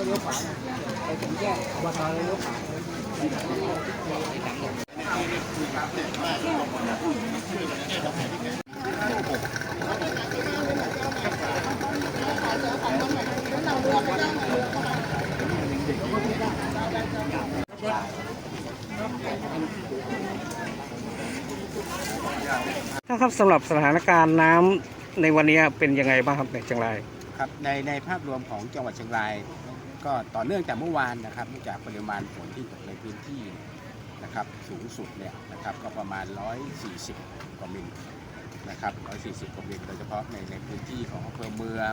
ก็เลี้ยวขวาไปถึงแยกอบตเลยเลี้ยวขวาถ้าครับสำหรับสถานการณ์น้ำในวันนี้เป็นยังไงบ้างครับในเชียงราย ครับในในภาพรวมของจังหวัดเชียงราย ก็ต่อเนื่องจากเมื่อวานนะครับเนื่องจากปริมาณฝนที่ตกในพื้นที่นะครับสูงสุดเนี่ยนะครับก็ประมาณ 140 กว่ามิลนะครับ 140 กว่ามิลโดยเฉพาะในในพื้นที่ของอำเภอเมือง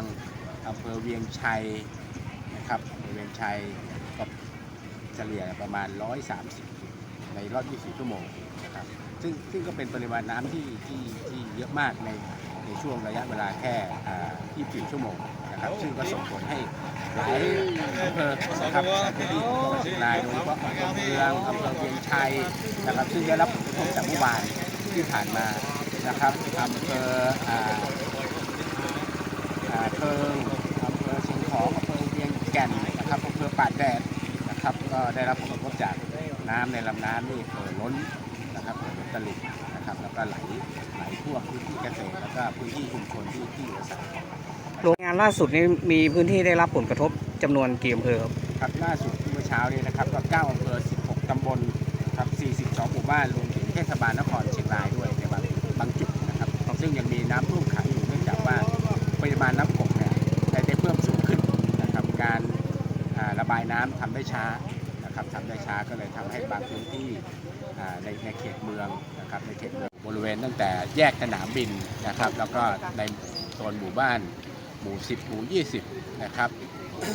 อำเภอเวียงชัยนะครับอำเภอเวียงชัยก็เฉลี่ยประมาณ 130 ในรอบ 24 ชั่วโมงนะครับซึ่งซึ่งก็เป็นปริมาณน้ำที่ที่ที่เยอะมากในในช่วงระยะเวลาแค่อ่า24 ชั่วโมงนะครับซึ่งก็ส่งผลให้ หลายอำเภอนะครับในพื้นที่ของจังหวัดเชียงรายโดยเฉพาะอำเภอเมืองอำเภอเวียงชัยนะครับซึ่งได้รับผลกระทบจากเมื่อวานที่ผ่านมานะครับอำเภออาเพิงอำเภอเชียงของอำเภอเวียงแก่นนะครับอำเภอป่าแดดนะครับก็ได้รับผลกระทบจากน้ำในลำน้ำนี่เอ่อล้นนะครับเอ่อล้นตลิ่งนะครับแล้วก็ไหลไหลท่วมพื้นที่เกษตรแล้วก็พื้นที่ชุมชนที่ที่อยู่อาศัย โรงงานล่าสุดนี้มีพื้นที่ได้รับผลกระทบจำนวนกี่อำเภอครับครับล่าสุดเมื่อเช้านี้นะครับก็9อำเภอ 16 ตำบลครับ 42 หมู่บ้านรวมถึงเทศบาลนครเชียงรายด้วยในบางบางจุดนะครับ ซึ่งยังมีน้ำท่วมขังอยู่เนื่องจากว่าปริมาณน้ำกกเนี่ยได้เพิ่มสูงขึ้นนะครับการระบายน้ำทำได้ช้านะครับทำได้ช้าก็เลยทำให้บางพื้นที่ในในเขตเมืองนะครับในเขตเมืองบริเวณตั้งแต่แยกสนามบินนะครับ แล้วก็ในโซนหมู่บ้าน มู่ 10 หมู่ 20 นะครับ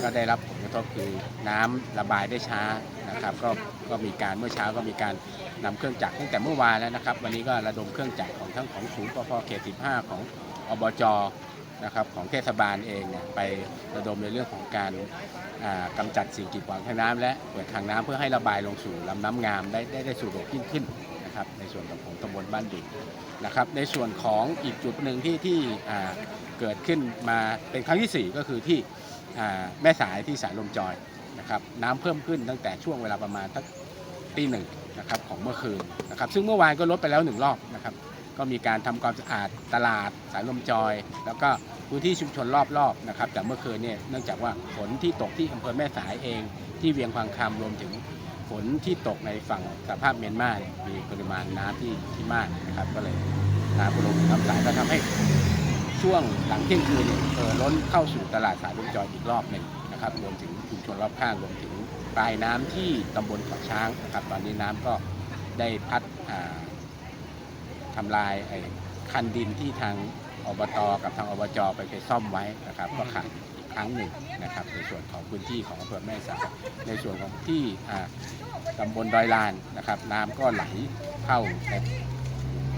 ก็ได้รับผลกระทบคือน้ำระบายได้ช้านะครับก็ก็มีการเมื่อเช้าก็มีการนำเครื่องจักรตั้งแต่เมื่อวานแล้วนะครับ วันนี้ก็ระดมเครื่องจักรของทั้งของศูนย์ปพเขต 15 ของอบจนะครับของเทศบาลเองเนี่ยไประดมในเรื่องของการอ่ากำจัดสิ่งกีดขวางทางน้ำและเปิดทางน้ำเพื่อให้ระบายลงสู่ลำน้ำงามได้ได้ได้สู่โดดยิ่งขึ้น นะครับในส่วนของตำบลบ้านดินนะครับ ในส่วนของอีกจุดหนึ่งที่ที่เกิดขึ้นมาเป็นครั้งที่สี่ก็คือที่แม่สายที่สายลมจอยนะครับน้ำเพิ่มขึ้นตั้งแต่ช่วงเวลาประมาณทักตีหนึ่งนะครับของเมื่อคืนนะครับซึ่งเมื่อวานก็ลดไปแล้วหนึ่งรอบนะครับก็มีการทำความสะอาดตลาดสายลมจอย แล้วก็พื้นที่ชุมชนรอบๆนะครับจากเมื่อคืนเนี่ยเนื่องจากว่าฝนที่ตกที่อำเภอแม่สายเอง ที่เวียงพังคำรวมถึง ฝนที่ตกในฝั่งสภาพเมียนมาเนี่ยมีปริมาณน้ำที่ที่มากนะครับ ก็เลยน้ำปรุงน้ำสายก็ทำให้ช่วงหลังเที่ยงคืนเนี่ยเอ่อล้นเข้าสู่ตลาดสายลุงจอยอีกรอบหนึ่งนะครับรวมถึงชุมชนรอบข้างรวมถึงปลายน้ำที่ตำบลเกาะช้างนะครับตอนนี้น้ำก็ได้พัดอ่าทำลายไอ้คันดินที่ทางอบต กับทางอบจไปไปซ่อมไว้นะครับก็ขาด ครั้งหนึ่งนะครับ ในส่วนของพื้นที่ของอำเภอแม่สายในส่วนของที่ตำบลดอยลานนะครับ น้ำก็ไหลเข้าใน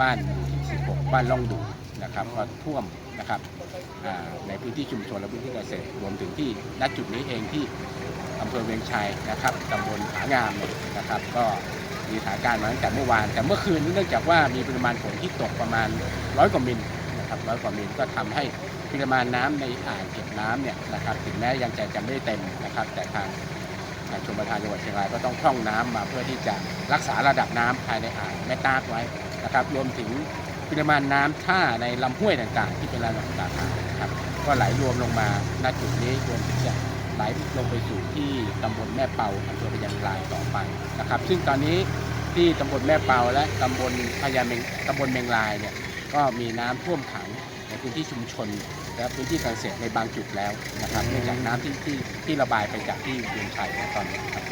บ้านหมู่16 บ้านล่องดูนะครับก็ท่วมนะครับในพื้นที่ชุมชนและพื้นที่เกษตรรวมถึงที่ณจุดนี้เองที่อำเภอเวียงชัยนะครับตำบลผางามนะครับ ก็มีสถานการณ์มาตั้งแต่เมื่อวาน แต่เมื่อคืนเนื่องจากว่ามีปริมาณฝนที่ตกประมาณร้อยกว่ามิล นะครับร้อยกว่ามิลก็ทำให้ปริมาณน้ำในอ่างเก็บน้ำเนี่ยนะครับถึงแม้ยังจะจะไม่เต็มนะครับแต่ทางทางชมประทานจังหวัดเชียงรายก็ต้องพร่องน้ำมาเพื่อที่จะรักษาระดับน้ำภายในอ่างแม่ตากไว้นะครับรวมถึงปริมาณน้ำท่าในลำห้วยต่างๆ ที่เป็นลำต่างๆนะครับก็ไหลรวมลงมาณจุดนี้รวมถึงจะไหลลงไปสู่ที่ตำบลแม่เปาอำเภอพญาลายต่อไปนะครับ ซึ่งตอนนี้ที่ตำบลแม่เปาและตำบลพญาเมงตำบลเมงลายเนี่ย ก็มีน้ำท่วมขังในพื้นที่ชุมชนและพื้นที่การเกษตรในบางจุดแล้วนะครับเนื่องจากน้ำที่ที่ที่ระบายไปจากที่เวียงชัยนะตอนนี้ครับ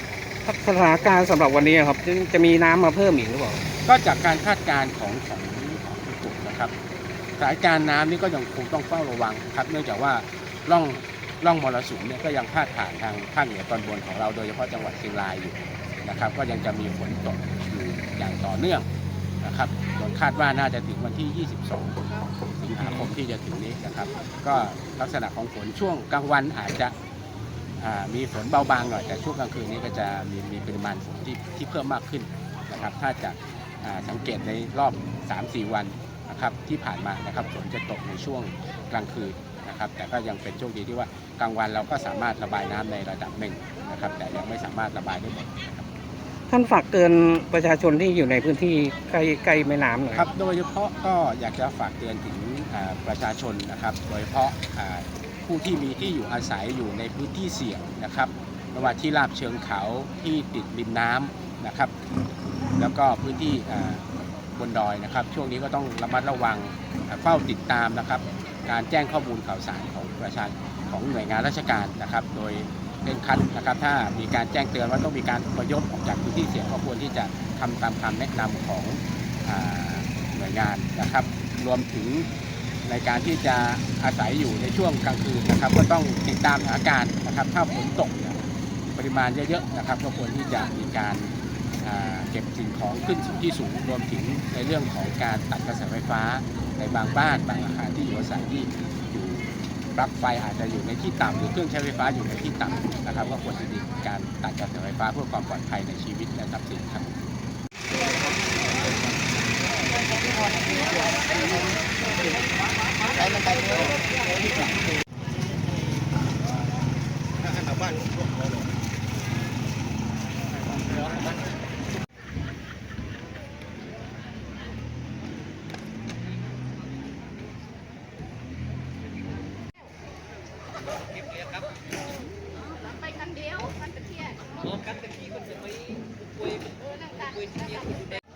สถานการณ์สำหรับวันนี้ครับจะจะมีน้ำมาเพิ่มอีกหรือเปล่าก็จากการคาดการณ์ของของของผู้ปลูกนะครับสถานการณ์น้ำนี่ก็ยังคงต้องเฝ้าระวังครับ เนื่องจากว่าร่องร่องมรสุมเนี่ยก็ยังพาดผ่านทางภาคเหนือตอนบนของเราโดยเฉพาะจังหวัดเชียงรายอยู่นะครับ ก็ยังจะมีฝนตกอยู่อย่างต่อเนื่อง นะครับคาดว่าน่าจะถึงวันที่ 22 สิงหาคมที่จะถึงนี้นะครับ ก็ลักษณะของฝนช่วงกลางวันอาจจะมีฝนเบาบางหน่อยแต่ช่วงกลางคืนนี้ก็จะมีมีปริมาณฝนที่ที่เพิ่มมากขึ้นนะครับ ถ้าจะสังเกตในรอบ 3-4 วันนะครับที่ผ่านมานะครับฝนจะตกในช่วงกลางคืนนะครับ แต่ก็ยังเป็นโชคดีที่ว่ากลางวันเราก็สามารถระบายน้ำในระดับหนึ่งนะครับ แต่ยังไม่สามารถระบายได้หมดนะครับ ท่านฝากเตือนประชาชนที่อยู่ในพื้นที่ใกล้ใกล้แม่น้ำหน่อยครับ โดยเฉพาะก็อยากจะฝากเตือนถึงประชาชนนะครับ โดยเฉพาะผู้ที่มีที่อยู่อาศัยอยู่ในพื้นที่เสี่ยงนะครับไม่ว่าที่ราบเชิงเขาที่ติดริมน้ำนะครับ แล้วก็พื้นที่บนดอยนะครับ ช่วงนี้ก็ต้องระมัดระวังเฝ้าติดตามนะครับ การแจ้งข้อมูลข่าวสารของประชาของหน่วยงานราชการนะครับ โดย เร่งครัดนะครับ ถ้ามีการแจ้งเตือนว่าต้องมีการอพยพออกจากพื้นที่เสี่ยงก็ควรที่จะทำตามคำแนะนำของอหน่วยงานนะครับ รวมถึงในการที่จะอาศัยอยู่ในช่วงกลางคืนนะครับ ก็ต้องติดตามสถานการณ์นะครับ ถ้าฝนตกปริมาณเยอะๆนะครับ ก็ควรที่จะมีการเก็บสิ่งของขึ้นสู่ที่สูงรวมถึงในเรื่องของการตัดกระแสไฟฟ้าในบางบ้านบางอาคารที่อยู่อาศัยที่ ปลั๊กไฟอาจจะอยู่ในที่ต่ำหรือเครื่องใช้ไฟฟ้าอยู่ในที่ต่ำนะครับ ก็ควรจะมีการตัดกระแสไฟฟ้าเพื่อความปลอดภัยในชีวิตและทรัพย์สินครับไปกันเดียวมันตะเคียนโอ้กันตะกี้มันจะไปคุยเออนั่งกันนั่งกัน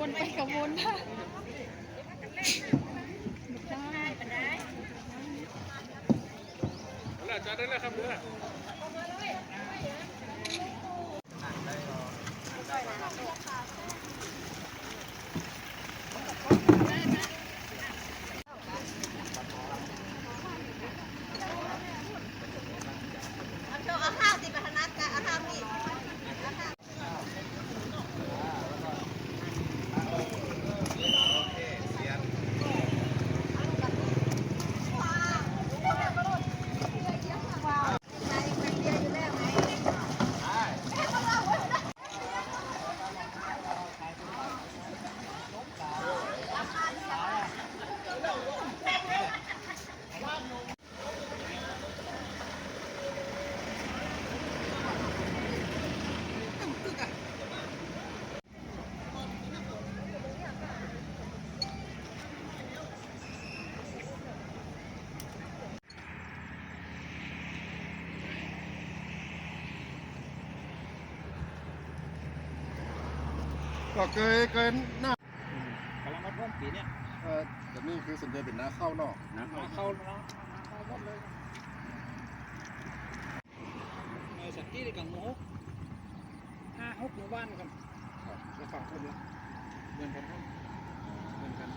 วนไปกับวนค่ะเอาข้าวติดไปทางนั้นกันเอาข้าวพี่ ก็เคยเคยหน้ากำลังมาเพิ่มปีเนี่ยเออแต่นี่คือส่วนใหญ่เป็นหน้าเข้านอกนะเข้าแล้วเข้าหมดเลยเออสักที่ในกับหมูห้าหกหมู่บ้านกันครับแล้วฝั่งคนเนี้ยเดินกันครับเดินกัน